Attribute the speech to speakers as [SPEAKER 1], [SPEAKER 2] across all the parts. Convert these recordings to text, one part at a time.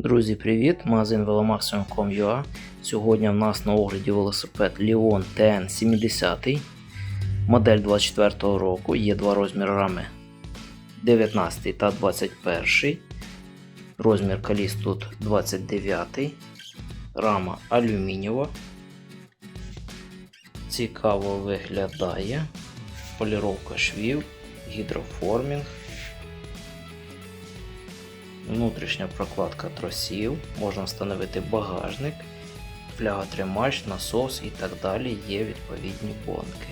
[SPEAKER 1] Друзі, привіт! Магазин velomaximum.com.ua Сьогодні в нас на огляді велосипед Leon TN70. Модель 24 року. Є два розміри рами 19 та 21. Розмір коліс тут 29. Рама алюмінієва. Цікаво виглядає. Поліровка швів, гідроформінг. Внутрішня прокладка тросів, можна встановити багажник, фляготримач, насос і так далі. Є відповідні бонки.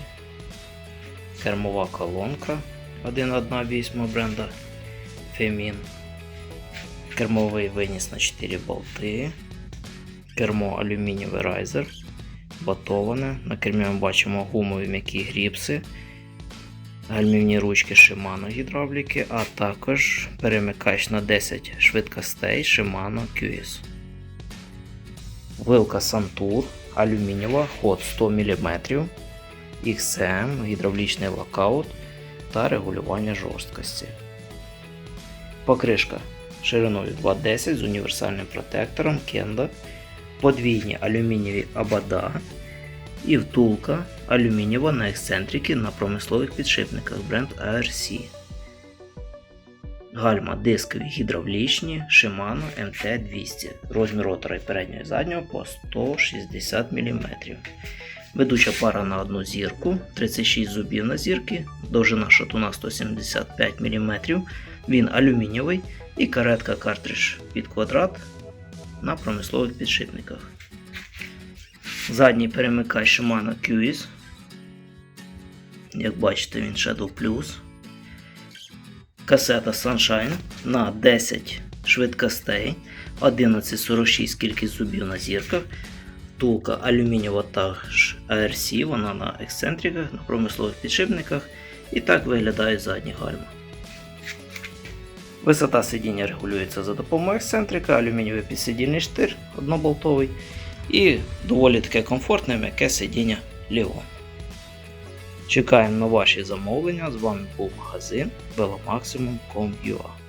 [SPEAKER 1] Кермова колонка 1.1.8 бренда Femin. Кермовий виніс на 4 болти. Кермо алюмінієвий райзер. Батоване. На кермі ми бачимо гумові м'які гріпси гальмівні ручки Shimano гідравліки, а також перемикач на 10 швидкостей Shimano QS. Вилка Santur алюмінієва, ход 100 мм, XM, гідравлічний локаут та регулювання жорсткості. Покришка шириною 2,10 з універсальним протектором Kenda, подвійні алюмінієві абада і втулка алюмінієва на ексцентрики на промислових підшипниках бренд ARC. Гальма дискові гідравлічні Shimano MT200. Розмір ротора і переднього і заднього по 160 мм. Ведуча пара на одну зірку, 36 зубів на зірки, довжина шатуна 175 мм. Він алюмінієвий і каретка картридж під квадрат на промислових підшипниках. Задній перемикач Shimano QS. Як бачите, він Shadow Plus. Касета Sunshine на 10 швидкостей, 1146 кількість зубів на зірках. Втулка алюмінієва також ARC, вона на ексцентриках, на промислових підшипниках. І так виглядає задні гальма. Висота сидіння регулюється за допомогою ексцентрика, алюмінієвий підсидільний штир одноболтовий і доволі таке комфортне м'яке сидіння ліво. Чекаємо на ваші замовлення. З вами був магазин velomaximum.com.ua